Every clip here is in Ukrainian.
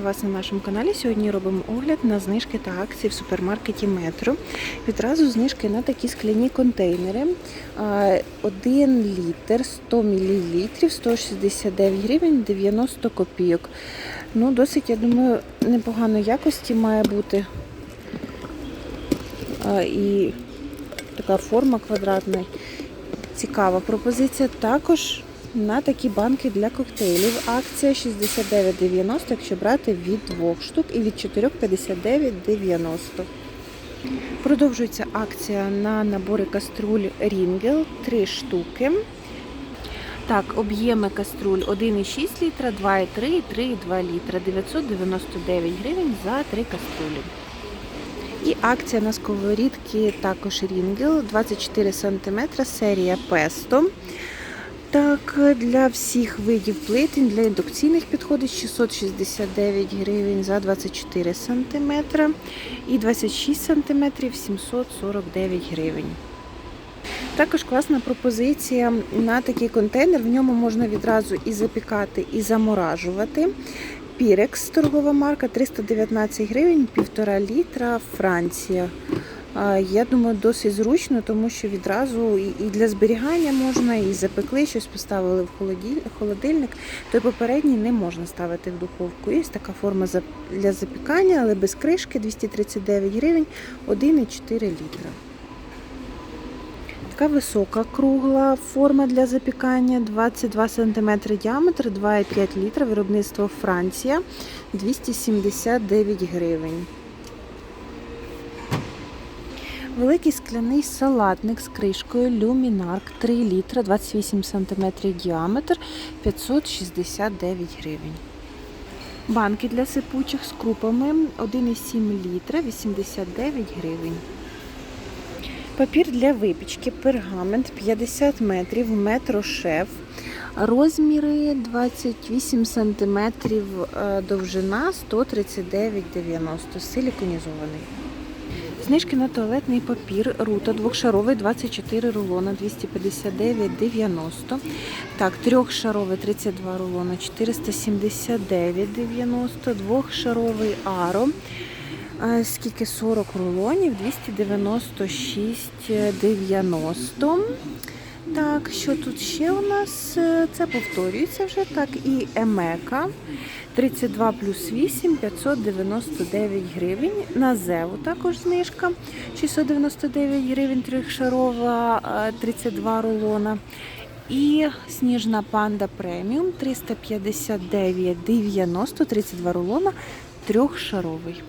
вас на нашому каналі. Сьогодні робимо огляд на знижки та акції в супермаркеті Метро. Відразу знижки на такі скляні контейнери. 1 літр 100 мл 169 гривень 90 копійок. Ну, досить, я думаю, непоганої якості має бути. І така форма квадратна. Цікава пропозиція. Також на такі банки для коктейлів. Акція 69,90, якщо брати від двох штук, і від 4,59,90. Продовжується акція на набори каструль Рінгел 3 штуки. Так, об'єми каструль 1,6 літра, 2,3 і 3,2 літра. 999 гривень за 3 каструлі. І акція на сковорідки також Рінгел 24 см, серія Песто. Так, для всіх видів плитень, для індукційних підходить 669 гривень за 24 см і 26 см 749 гривень. Також класна пропозиція на такий контейнер. В ньому можна відразу і запікати, і заморажувати. Пірекс, торгова марка 319 гривень, 1,5 літра, Франція. Я думаю, досить зручно, тому що відразу і для зберігання можна, і запекли, щось поставили в холодильник. Той попередній не можна ставити в духовку. Є така форма для запікання, але без кришки 239 гривень, 1,4 літра. Така висока кругла форма для запікання 22 см діаметр, 2,5 літра, виробництво Франція 279 гривень. Великий скляний салатник з кришкою Люмінарк 3 літра, 28 см діаметр 569 гривень. Банки для сипучих з крупами 1,7 літра 89 гривень. Папір для випічки, пергамент 50 метрів, метро шеф. Розміри 28 см, довжина 139,90 силіконізований. Знижки на туалетний папір Рута двохшаровий 24 рулона 259,90. Так, трьохшаровий 32 рулона 479,90. Двохшаровий Аро. Е, Скільки 40 рулонів 296,90. Так, що тут ще у нас? Е, Це повторюється вже так. І Емека 32 плюс 8 599 гривень. На Зеву також знижка 699 гривень, трьохшарова, е, 32 рулона. І сніжна панда преміум 359,90, 32 рулона, трьохшаровий.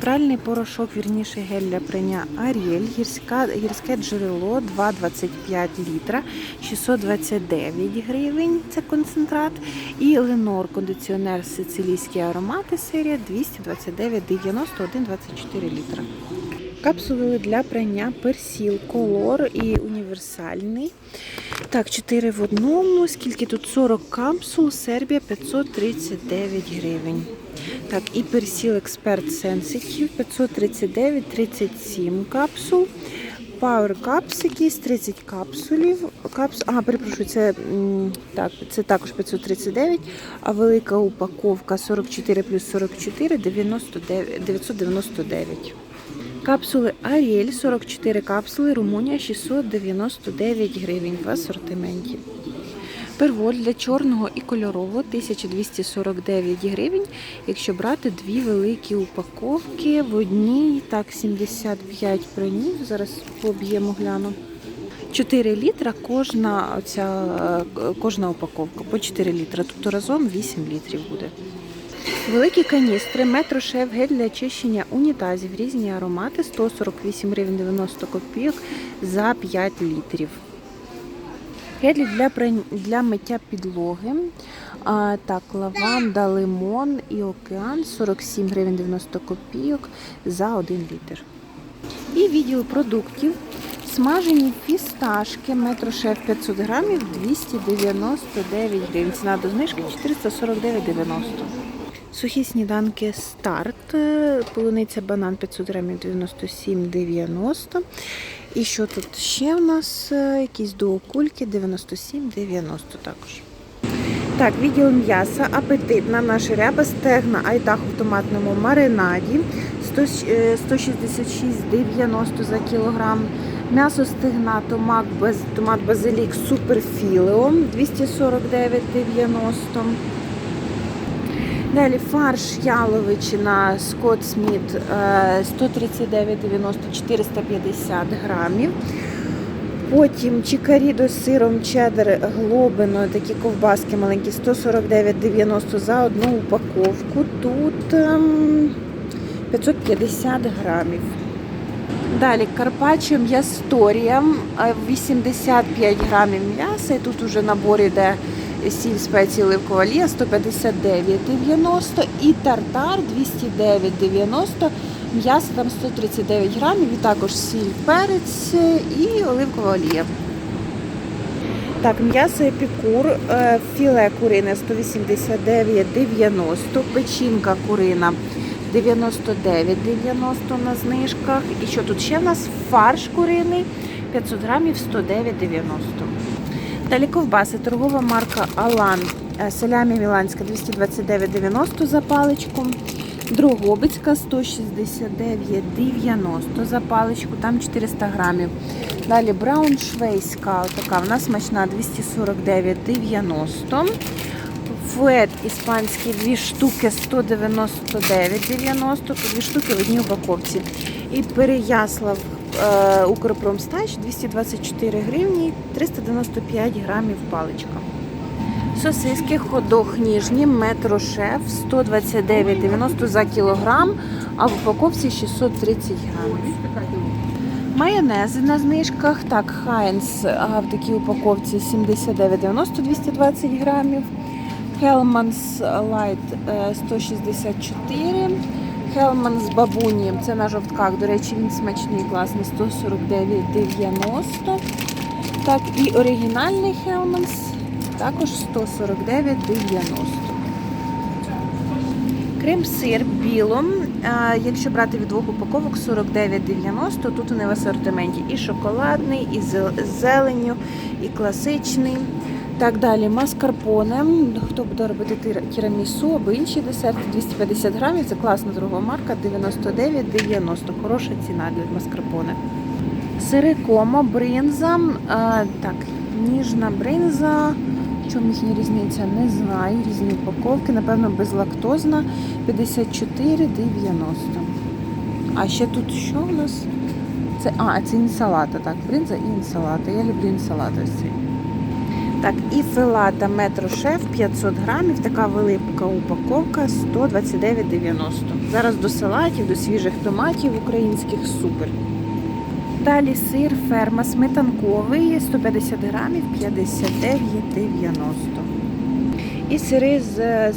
Пральний порошок, вірніше гель для прання Аріель, гірська, гірське джерело 2,25 літра, 629 гривень, це концентрат. І Ленор кондиціонер сицилійські аромати серія 229,90, 1,24 літра. Капсули для прання персіл, колор і універсальний. Так, 4 в одному. Скільки тут 40 капсул, Сербія 539 гривень. Так, і персіл Експерт Sensitive 539, 37 капсул. Power Cups якісь 30 капсулів. Капс... А, перепрошую, це, так, це також 539, а велика упаковка 44 плюс 44 99, 999. Капсули Аріель 44 капсули, Румунія 699 гривень в асортименті. Перволь для чорного і кольорового 1249 гривень. Якщо брати дві великі упаковки в одній, так 75 пранів. Зараз по об'єму гляну. 4 літра кожна, оця, е, кожна упаковка по 4 літра. Тобто разом 8 літрів буде. Великі каністри, метро шеф, гель для очищення унітазів, різні аромати, 148 гривень 90 копійок за 5 літрів. Гелі для, для миття підлоги. А, так, лаванда, лимон і океан 47 гривень 90 копійок за 1 літр. І відділ продуктів. Смажені фісташки, метро шеф 500 грамів 299 гривень. Ціна до знижки 449,90. Сухі сніданки старт. Полуниця банан 500 грамів 97,90. І що тут ще в нас? Е, Якісь дуокульки 97,90 також. Так, відділ м'яса, апетитна, наша ряба, стегна, айтах в томатному маринаді, 100, е, 166,90 за кілограм. М'ясо стегна, томат, без, томат базилік суперфілео, 249,90. Далі фарш яловичина Скотт Сміт е, 139,90 450 грамів. Потім чикарідо з сиром чеддер глобино, такі ковбаски маленькі, 149,90 за одну упаковку. Тут ем, 550 грамів. Далі карпаччо м'ясторія, е, 85 грамів м'яса. І тут уже набор іде сіль спеції оливкова олія 159,90 і тартар 209,90. М'ясо там 139 грамів і також сіль, перець і оливкова олія. Так, м'ясо епікур, е, філе курине 189,90, печінка курина 99,90 на знижках. І що тут ще в нас? Фарш куриний 500 грамів 109,90. Далі ковбаси, торгова марка Алан, е, салямі міланська 229,90 за паличку. Дрогобицька 169,90 за паличку, там 400 грамів. Далі брауншвейська, така в нас смачна 249,90. Фует іспанський 2 штуки 199,90, по 2 штуки в одній упаковці. І Переяслав Е, Укрпромстач 224 гривні 395 грамів паличка. Сосиски ходох ніжні, метрошеф 129,90 за кілограм, а в упаковці 630 грамів. Майонези на знижках. Так, Хайнс в такій упаковці 79,90 220 грамів. Hellmann's Light 164. Хелман з бабунієм. Це на жовтках. До речі, він смачний, класний. 149,90. Так, і оригінальний Хелманс також 149,90. Крем-сир білом. Якщо брати від двох упаковок 49,90, тут вони в асортименті і шоколадний, і з зеленю, і класичний. Так далі, маскарпоне. Хто буде робити тірамісу або інші десерти, 250 грамів. Це класна торгова марка, 99,90. Хороша ціна для маскарпоне. Сири комо, бринза. А, так, ніжна бринза. В чому їхня різниця? Не знаю. Різні упаковки. Напевно, безлактозна 54,90. А ще тут що у нас? Це, а, це інсалата. Так, бринза і інсалата. Я люблю інсалати ось цей. Так, і филата метро шеф 500 грамів, така велика упаковка 129,90. Зараз до салатів, до свіжих томатів українських супер. Далі сир ферма сметанковий 150 грамів 59,90. І сири з,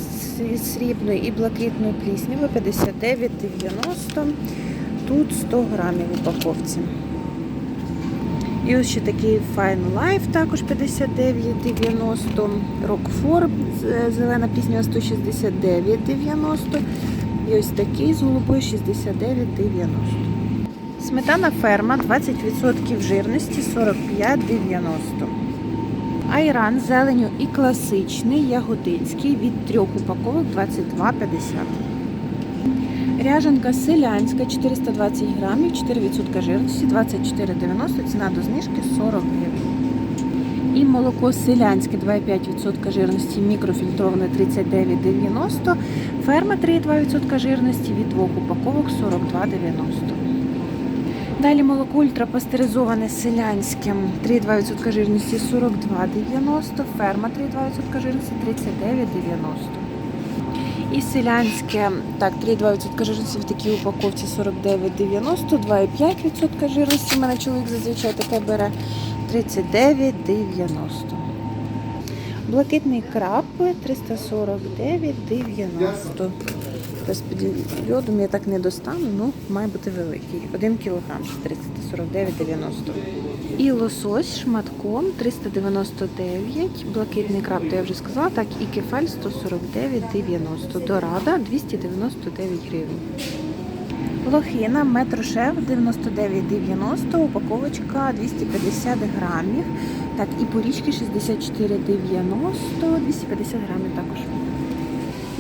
срібною і блакитною пліснявою 59,90. Тут 100 грамів в упаковці. І ось ще такий Fine Life, також 59,90. Roquefort, з- зелена пліснява 169,90. І ось такий з голубою 69,90. Сметана ферма 20% жирності 45,90. Айран зеленю і класичний ягодинський від трьох упаковок 22,50. Ряженка селянська 420 грамів, 4% жирності, 24,90, ціна до знижки 40 гривень. І молоко селянське 2,5% жирності, мікрофільтроване 39,90, ферма 3,2% жирності від двох упаковок 42,90. Далі молоко ультрапастеризоване селянське 3,2% жирності 42,90, ферма 3,2% жирності 39,90. І селянське, так, 3,2% жирності в такій упаковці 49,90, 2,5% жирності. У мене чоловік зазвичай таке бере 39,90. Блакитний краб 349,90. Господи, льодом я так не достану, ну має бути великий. 1 кілограм 349,90. І лосось шматком 399, блакитний краб, то я вже сказала, так і кефаль 149,90. Дорада 299 гривень. Лохина метрошеф 99,90, упаковочка 250 грамів. Так, і порічки 64,90, 250 грамів також.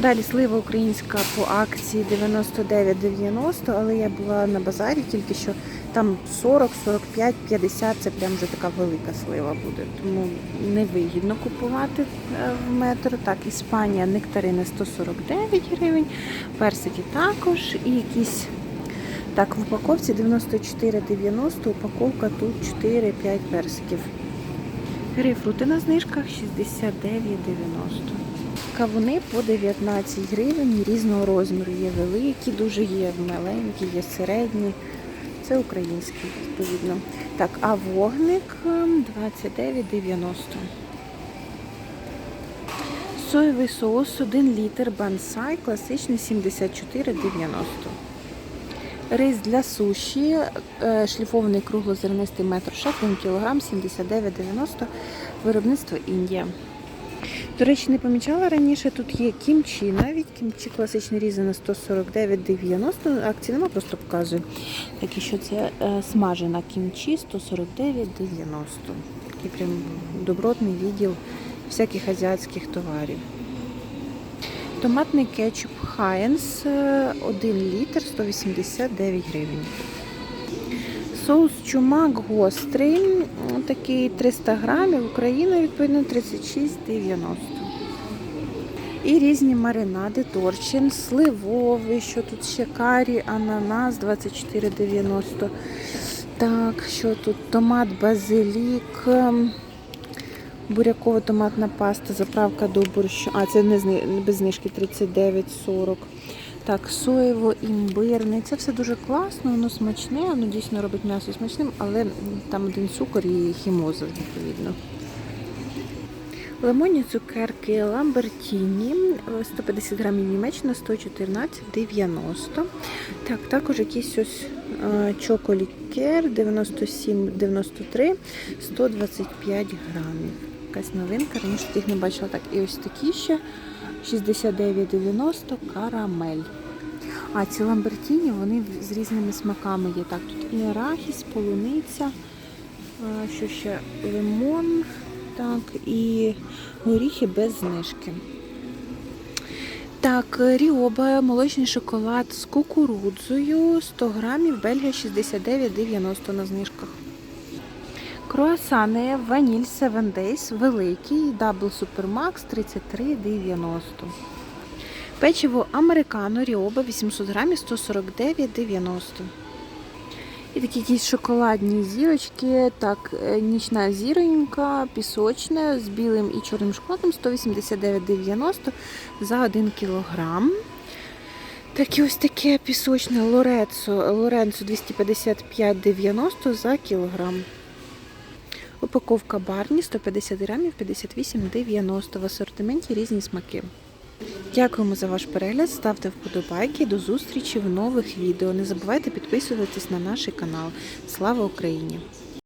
Далі слива українська по акції 99,90, але я була на базарі тільки що там 40, 45, 50 це прям вже така велика слива буде. Тому невигідно купувати е, в метро. Так, Іспанія нектарини 149 гривень, персики також і якісь. Так, в упаковці 94,90, упаковка тут 4-5 персиків. Грейпфрути на знижках 69,90. Кавуни по 19 гривень різного розміру. Є великі, дуже є маленькі, є середні. Це українські, відповідно. Так, а вогник ем, 29,90. Соєвий соус 1 літр бансай, класичний 74,90. Рис для суші, е, шліфований круглозернистий метр шеф, 1 кг 79,90, виробництво Індія. До речі, не помічала раніше, тут є кімчі, навіть кімчі класичний різане 149,90, акції нема, просто показую. Так що це е, смажена кімчі 149,90. Такий прям добротний відділ всяких азіатських товарів. Томатний кетчуп Heinz 1 літр 189 гривень. Соус чумак гострий, такий 300 грамів, Україна відповідно 36,90. І різні маринади, торчин, сливовий, що тут ще карі, ананас 24,90. Так, що тут томат, базилік, ем, бурякова томатна паста, заправка до борщу. А, це не без знижки 39,40. Так, соєво, імбирне. Це все дуже класно, воно смачне, воно дійсно робить м'ясо смачним, але там один цукор і хімоза, відповідно. Лимонні цукерки Ламбертіні, е, 150 грамів Німеччина, 114,90. Так, також якийсь ось е, чоколікер 97,93, 125 грамів. Якась новинка, раніше таких не бачила. Так, і ось такі ще 69,90 карамель. А ці ламбертіні, вони з різними смаками є. Так, тут і арахіс, полуниця, що ще лимон, так, і горіхи без знижки. Так, Ріоба, молочний шоколад з кукурудзою, 100 грамів, Бельгія 69,90 на знижках. Круасани ваніль 7 Days, великий, Double Supermax 33,90. Печиво американо Ріоба 800 грамів 149,90. І такі якісь шоколадні зірочки. Так, е, нічна зіронька, пісочна з білим і чорним шоколадом 189,90 за 1 кілограм. Так ось таке пісочне Лоренцо 255,90 за кілограм. Упаковка барні 150 грамів 58,90 в асортименті різні смаки. Дякуємо за ваш перегляд, ставте вподобайки. До зустрічі в нових відео. Не забувайте підписуватись на наш канал. Слава Україні!